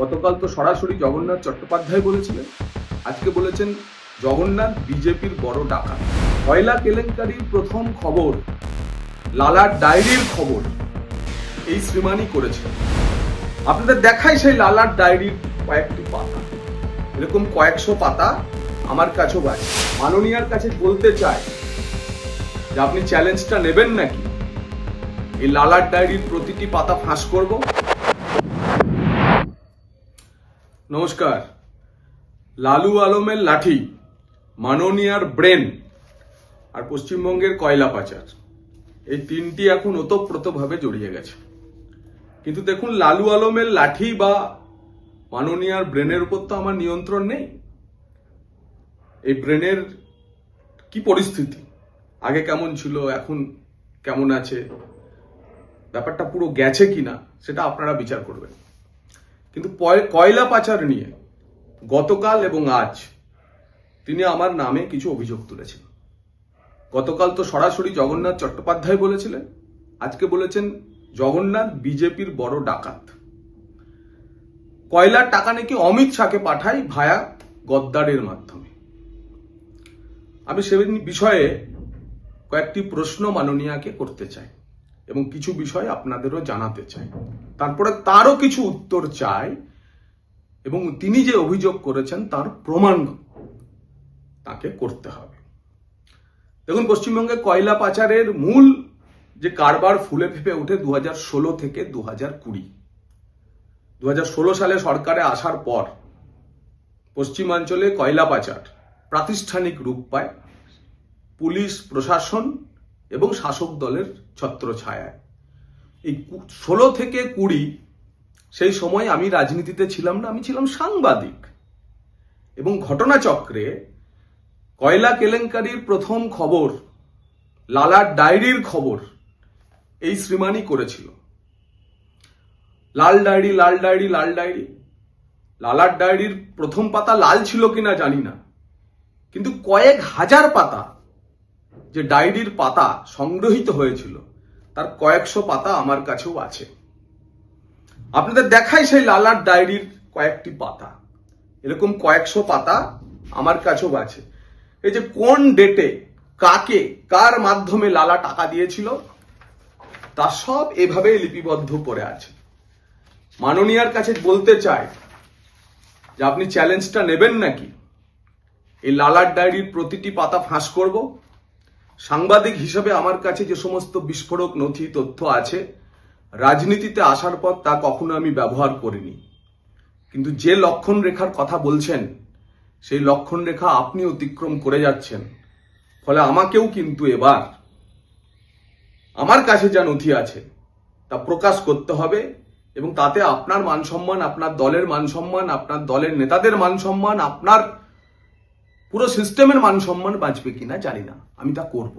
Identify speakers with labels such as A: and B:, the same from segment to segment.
A: গতকাল তো সরাসরি জগন্নাথ চট্টোপাধ্যায় বলেছিলেন। আজকে বলেছেন জগন্নাথ বিজেপির বড় ডাকা কয়লা কেলেঙ্কারির প্রথম খবর, লালার ডায়েরির খবর এই শ্রীমানই করেছেন। আপনাদের দেখাই সেই লালার ডায়েরির কয়েকটি পাতা। এরকম কয়েকশো পাতা আমার কাছেও আছে। মাননীয়ার কাছে বলতে চাই যে, আপনি চ্যালেঞ্জটা নেবেন নাকি? এই লালার ডায়েরির প্রতিটি পাতা ফাঁস করব। নমস্কার। লালু আলমের লাঠি, মাননীয়ার ব্রেন আর পশ্চিমবঙ্গের কয়লা পাচার। এই তিনটি এখন ওতপ্রোতভাবে জড়িয়ে গেছে। কিন্তু দেখুন, লালু আলমের লাঠি বা মাননীয়ার ব্রেনের উপর তো আমার নিয়ন্ত্রণ নেই। এই ব্রেনের কি পরিস্থিতি? আগে কেমন ছিল? এখন কেমন আছে? ব্যাপারটা পুরো গেছে কিনা? সেটা আপনারা বিচার করবেন। কিন্তু কয়লা পাচার নিয়ে গতকাল এবং আজ তিনি আমার নামে কিছু অভিযোগ তুলেছেন। গতকাল তো সরাসরি জগন্নাথ চট্টোপাধ্যায় বলেছিলেন, আজকে বলেছেন জগন্নাথ বিজেপির বড় ডাকাত। কয়লার টাকা নাকি অমিত শাহকে পাঠায় ভায়া গদ্দারের মাধ্যমে। আমি সে বিষয়ে কয়েকটি প্রশ্ন মাননীয়াকে করতে চাই। এবং কিছু বিষয় আপনাদেরও জানাতে চাই। তারপরে তারও কিছু উত্তর চাই এবং তিনি যে অভিযোগ করেছেন তার প্রমাণ তাকে করতে হবে। দেখুন, পশ্চিমবঙ্গে কয়লা পাচারের মূল যে কারবার ফুলে ফেপে ওঠে দু ষোলো থেকে দু হাজার কুড়ি ষোলো সালে সরকারে আসার পর পশ্চিমাঞ্চলে কয়লা পাচার প্রাতিষ্ঠানিক রূপ পায়। পুলিশ, প্রশাসন এবং শাসক দলের ছত্রছায়ায় এই ষোলো থেকে কুড়ি সেই সময় আমি রাজনীতিতে ছিলাম না, আমি ছিলাম সাংবাদিক। এবং ঘটনাচক্রে কয়লা কেলেঙ্কারির প্রথম খবর, লালার ডায়েরির খবর এই শ্রীমানই করেছিল। লাল ডায়েরি লাল ডায়েরি লাল ডায়েরি। লালার ডায়েরির প্রথম পাতা লাল ছিল কিনা জানি না। কিন্তু কয়েক হাজার পাতা যে ডায়েরির পাতা সংগ্রহিত হয়েছিল, তার কয়েকশো পাতা আমার কাছেও আছে। আপনাদের দেখাই সেই লালার ডায়েরির কয়েকটি পাতা। এরকম কয়েকশো পাতা আমার কাছেও আছে। এই যে কোন ডেটে, কাকে, কার মাধ্যমে লালা টাকা দিয়েছিল, তা সব এভাবে লিপিবদ্ধ করে আছে। মাননীয়ার কাছে বলতে চাই যে, আপনি চ্যালেঞ্জটা নেবেন নাকি? এই লালার ডায়েরির প্রতিটি পাতা ফাঁস করব সাংবাদিক হিসেবে আমার কাছে যে সমস্ত বিস্ফোরক নথি তথ্য আছে, রাজনীতিতে আসার পর তা কখনো আমি ব্যবহার করিনি। কিন্তু যে লক্ষণ রেখার কথা বলছেন, সেই লক্ষণ রেখা আপনি অতিক্রম করে যাচ্ছেন। ফলে আমাকেও কিন্তু এবার আমার কাছে যা নথি আছে, তা প্রকাশ করতে হবে এবং তাতে আপনার মান সম্মান, আপনার দলের মান সম্মান, আপনার দলের নেতাদের মান সম্মান, আপনার পুরো সিস্টেমের মান সম্মান বাঁচবে কিনা জানি না। আমি তা করব।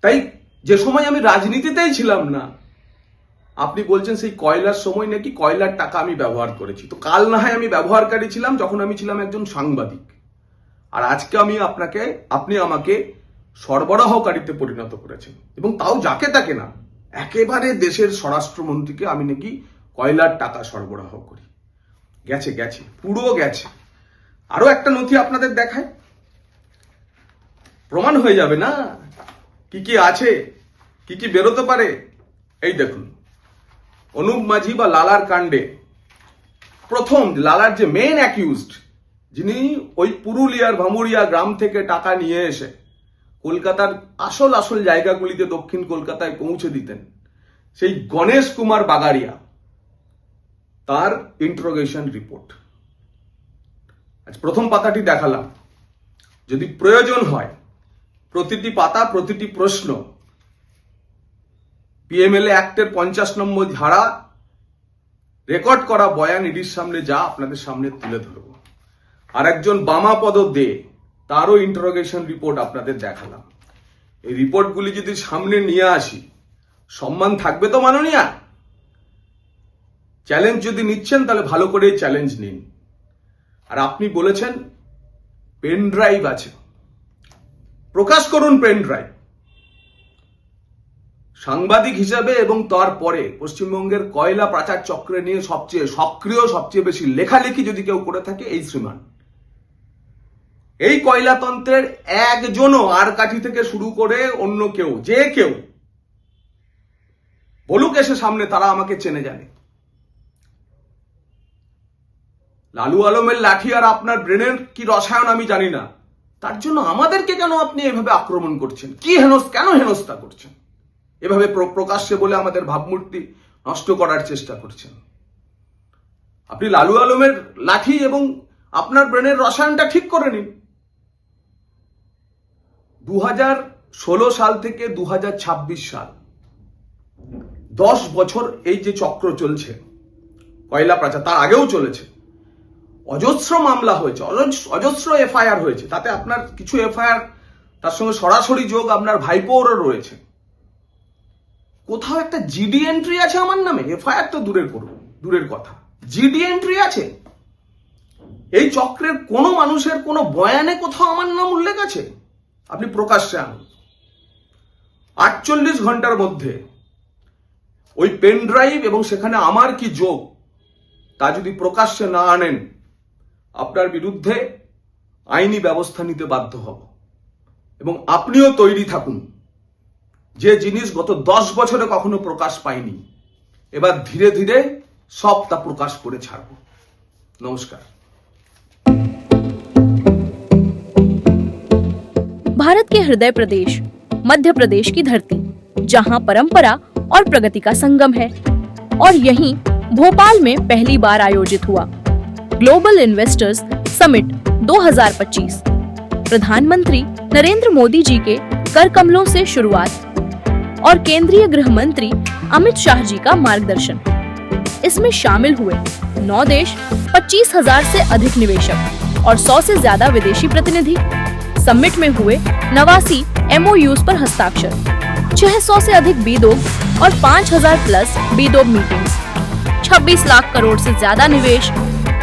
A: তাই যে সময় আমি রাজনীতিতেই ছিলাম না, আপনি বলছেন সেই কয়লার সময় নাকি কয়লার টাকা আমি ব্যবহার করেছি। তো কাল না হয় আমি ব্যবহারকারী ছিলাম যখন আমি ছিলাম একজন সাংবাদিক। আর আজকে আমি আপনাকে, আপনি আমাকে সরবরাহকারীতে পরিণত করেছেন। এবং তাও যাকে তাকে না, একেবারে দেশের স্বরাষ্ট্রমন্ত্রীকে আমি নাকি কয়লার টাকা সরবরাহ করি। গেছে গেছে, পুরো গেছে। আরও একটা নথি আপনাদের দেখায় প্রমাণ হয়ে যাবে না কি কি আছে, কি কি বেরোতে পারে। এই দেখুন, অনুপ মাঝি বা লালার কাণ্ডে। প্রথম, লালার যে মেন অ্যাকিউজড যিনি ওই পুরুলিয়ার ভামুরিয়া গ্রাম থেকে টাকা নিয়ে এসে কলকাতার আসল আসল জায়গাগুলিতে দক্ষিণ কলকাতায় পৌঁছে দিতেন, সেই গণেশ কুমার বাগারিয়া তার ইন্ট্রোগেশন রিপোর্ট প্রথম পাতাটি দেখালাম। যদি প্রয়োজন হয়, প্রতিটি পাতা, প্রতিটি প্রশ্ন পিএমএলএ অ্যাক্টের পঞ্চাশ নম্বর ধারা রেকর্ড করা বয়ান ইডির সামনে যা আপনাদের সামনে তুলে ধরব। আর একজন বামাপদ দে তারও ইন্টারোগেশন রিপোর্ট আপনাদের দেখালাম। এই রিপোর্টগুলি যদি সামনে নিয়ে আসি, সম্মান থাকবে তো মাননীয়া? চ্যালেঞ্জ যদি নিচ্ছেন, তাহলে ভালো করে চ্যালেঞ্জ নিন। আর আপনি বলেছেন পেন ড্রাইভ আছে। প্রকাশ করুন পেন ড্রাইভ সাংবাদিক হিসাবে এবং তারপরে পশ্চিমবঙ্গের কয়লা পাচার চক্রে নিয়ে সবচেয়ে সক্রিয়, সবচেয়ে বেশি লেখালেখি যদি কেউ করে থাকে, এই শ্রীমান। এই কয়লাতন্ত্রের একজনও আর কাঠি থেকে শুরু করে অন্য কেউ, যে কেউ, বলুক এসে সামনে তারা আমাকে চেনে জানে। লালু আলমের লাঠি আর আপনার ব্রেনের কি রসায়ন আমি জানি না। তার জন্য আমাদেরকে কেন আপনি এভাবে আক্রমণ করছেন? কি হেনস, কেন হেনস্থা করছেন? এভাবে প্র- প্রকাশ্যে বলে আমাদের ভাবমূর্তি নষ্ট করার চেষ্টা করছেন। আপনি লালু আলমের লাঠি এবং আপনার ব্রেনের রসায়নটা ঠিক করে নিন। দু ষোলো সাল থেকে দু হাজার ছাব্বিশ সাল, দশ বছর এই যে চক্র চলছে, কয়লা প্রাচা তার আগেও চলেছে। অজস্র মামলা হয়েছে অজস্র- এফআইআর হয়েছে। তাতে আপনার কিছু এফআইআর, তার সঙ্গে সরাসরি যোগ আপনার ভাইপোরও রয়েছে। কোথাও একটা জিডি এন্ট্রি আছে আমার নামে, এফআইআর তো দূরের করুন দূরের কথা। জিডি এন্ট্রি আছে। এই চক্রের কোনো মানুষের কোনো বয়ানে কোথাও আমার নাম উল্লেখ আছে? আপনি প্রকাশ্যে আনুন আটচল্লিশ ঘণ্টার মধ্যে ওই পেন ড্রাইভ এবং সেখানে আমার কি যোগ, তা যদি প্রকাশ্যে না আনেন আপনার বিরুদ্ধে আইনি ব্যবস্থা নিতে বাধ্য হব এবং আপনিও তৈরি থাকুন যে জিনিস গত দশ বছরে কখনো প্রকাশ পায়নি এবার ধীরে ধীরে সব তা প্রকাশ করে ছাড়ব নমস্কার
B: भारत के हृदय प्रदेश मध्य प्रदेश की धरती जहां परंपरा और प्रगति का संगम है और यहीं भोपाल में पहली बार आयोजित हुआ ग्लोबल इन्वेस्टर्स समिट 2025 प्रधानमंत्री नरेंद्र मोदी जी के कर कमलों से शुरुआत और केंद्रीय गृह मंत्री अमित शाह जी का मार्गदर्शन। इसमें शामिल हुए नौ देश, पच्चीस हज़ार से अधिक निवेशक और सौ से ज़्यादा विदेशी प्रतिनिधि। समिट में हुए नवासी एमओयूज पर हस्ताक्षर 600 से अधिक बीदोग और 5000 प्लस बीदोग मीटिंग्स 26 लाख करोड़ से ज़्यादा निवेश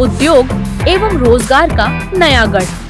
B: उद्योग एवं रोज़गार का नया गढ़।